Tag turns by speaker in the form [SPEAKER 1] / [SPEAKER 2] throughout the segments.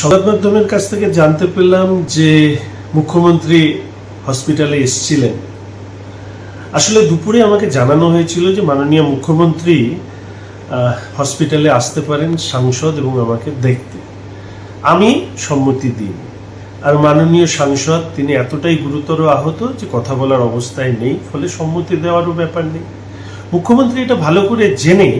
[SPEAKER 1] সংবাদ মাধ্যমের কাছ থেকে জানতে পেলাম যে মুখ্যমন্ত্রী হসপিটালে এসেছিলেন। আসলে দুপুরে আমাকে জানানো হয়েছিল যে মাননীয় মুখ্যমন্ত্রী হসপিটালে আসতে পারেন সাংসদ এবং আমাকে দেখতে। আমি সম্মতি দিই। আর মাননীয় সাংসদ, তিনি এতটাই গুরুতর আহত যে কথা বলার অবস্থায় নেই, ফলে সম্মতি দেওয়ারও ব্যাপার নেই। মুখ্যমন্ত্রী এটা ভালো করে জেনে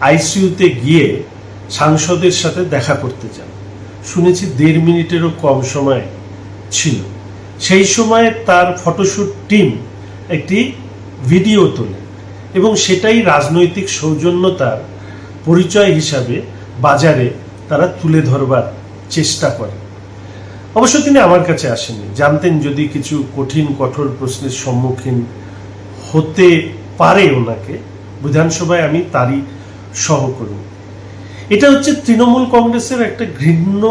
[SPEAKER 1] আইসিইউতে গিয়ে সাংসদের সাথে দেখা করতে চান। শুনেছি দেড় মিনিটেরও কম সময় ছিল। সেই সময় তার ফটোশ্যুট টিম একটি ভিডিও তোলে এবং সেটাই রাজনৈতিক সৌজন্যতার পরিচয় হিসাবে বাজারে তারা তুলে ধরবার চেষ্টা করে। অবশ্য তিনি আমার কাছে আসেননি। জানতেন যদি কিছু কঠিন, কঠোর প্রশ্নের সম্মুখীন হতে পারে ওনাকে, বিধানসভায় আমি তারই সহকর্মী। এটা হচ্ছে তৃণমূল কংগ্রেসের একটা ঘৃণ্য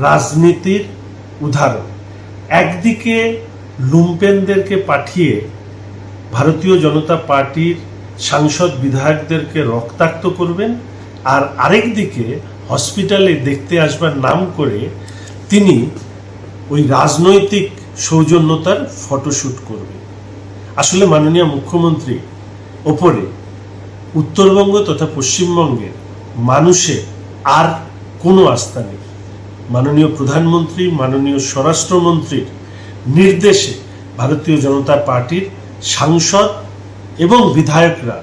[SPEAKER 1] রাজনীতির উদাহরণ। একদিকে লুম্পেনদেরকে পাঠিয়ে ভারতীয় জনতা পার্টির সাংসদ বিধায়কদেরকে রক্তাক্ত করবেন, আর আরেক দিকে হসপিটালে দেখতে আসবার নাম করে তিনি ওই রাজনৈতিক সৌজন্যতার ফটোশ্যুট করবেন। আসলে মাননীয় মুখ্যমন্ত্রী ওপরে উত্তরবঙ্গ তথা পশ্চিমবঙ্গের মানুষের আর কোনো আস্থা নেই। মাননীয় প্রধানমন্ত্রী, মাননীয় স্বরাষ্ট্রমন্ত্রীর নির্দেশে ভারতীয় জনতা পার্টির সাংসদ এবং বিধায়করা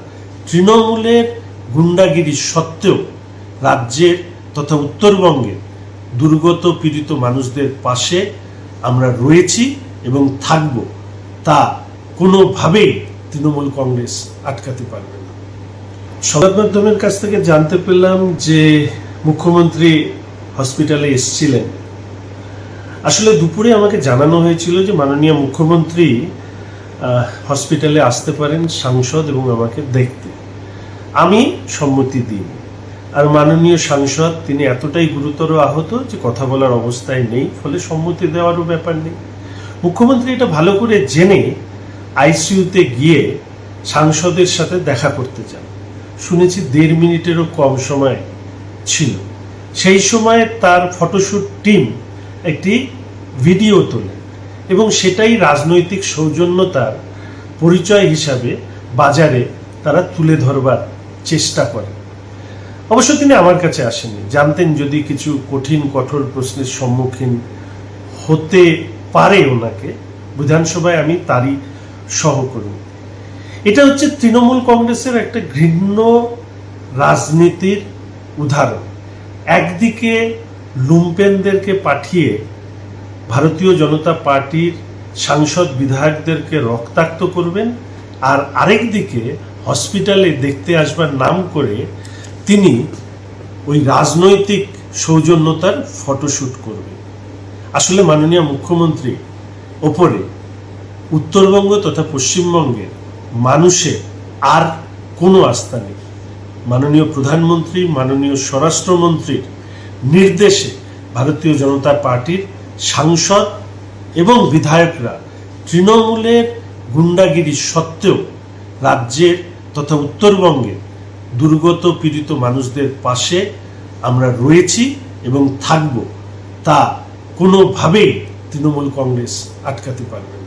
[SPEAKER 1] তৃণমূলের গুন্ডাগিরি সত্ত্বেও রাজ্যের তথা উত্তরবঙ্গের দুর্গত পীড়িত মানুষদের পাশে আমরা রয়েছি এবং থাকব। তা কোনোভাবেই তৃণমূল কংগ্রেস আটকাতে পারবে না। সংবাদ মাধ্যমের কাছ থেকে জানতে পেলাম যে মুখ্যমন্ত্রী হসপিটালে এসেছিলেন। আসলে দুপুরে আমাকে জানানো হয়েছিল যে মাননীয় মুখ্যমন্ত্রী হসপিটালে আসতে পারেন সাংসদ এবং আমাকে দেখতে। আমি সম্মতি দিই। আর মাননীয় সাংসদ, তিনি এতটাই গুরুতর আহত যে কথা বলার অবস্থায় নেই, ফলে সম্মতি দেওয়ারও ব্যাপার নেই। মুখ্যমন্ত্রী এটা ভালো করে জেনে আইসিইউতে গিয়ে সাংসদের সাথে দেখা করতে চান। শুনেছি দেড় মিনিটেরও কম সময় ছিল। সেই সময় তার ফটোশ্যুট টিম একটি ভিডিও তোলে এবং সেটাই রাজনৈতিক সৌজন্যতার পরিচয় হিসাবে বাজারে তারা তুলে ধরবার চেষ্টা করে। অবশ্য তিনি আমার কাছে আসেননি। জানতেন যদি কিছু কঠিন, কঠোর প্রশ্নের সম্মুখীন হতে পারে ওনাকে, বিধানসভায় আমি তারই সহকর্মী। এটা হচ্ছে তৃণমূল কংগ্রেসের একটা ঘৃণ্য রাজনীতির উদাহরণ। একদিকে লুম্পেনদেরকে পাঠিয়ে ভারতীয় জনতা পার্টির সাংসদ বিধায়কদেরকে রক্তাক্ত করবেন, আর আরেক দিকে হসপিটালে দেখতে আসবার নাম করে তিনি ওই রাজনৈতিক সৌজন্যতার ফটোশ্যুট করবেন। আসলে মাননীয় মুখ্যমন্ত্রী ওপরে উত্তরবঙ্গ তথা পশ্চিমবঙ্গের মানুষের আর কোনো আস্থা নেই। মাননীয় প্রধানমন্ত্রী, মাননীয় স্বরাষ্ট্রমন্ত্রীর নির্দেশে ভারতীয় জনতা পার্টির সাংসদ এবং বিধায়করা তৃণমূলের গুন্ডাগিরি সত্ত্বেও রাজ্যের তথা উত্তরবঙ্গের দুর্গত পীড়িত মানুষদের পাশে আমরা রয়েছি এবং থাকব। তা কোনোভাবেই তৃণমূল কংগ্রেস আটকাতে পারবে না।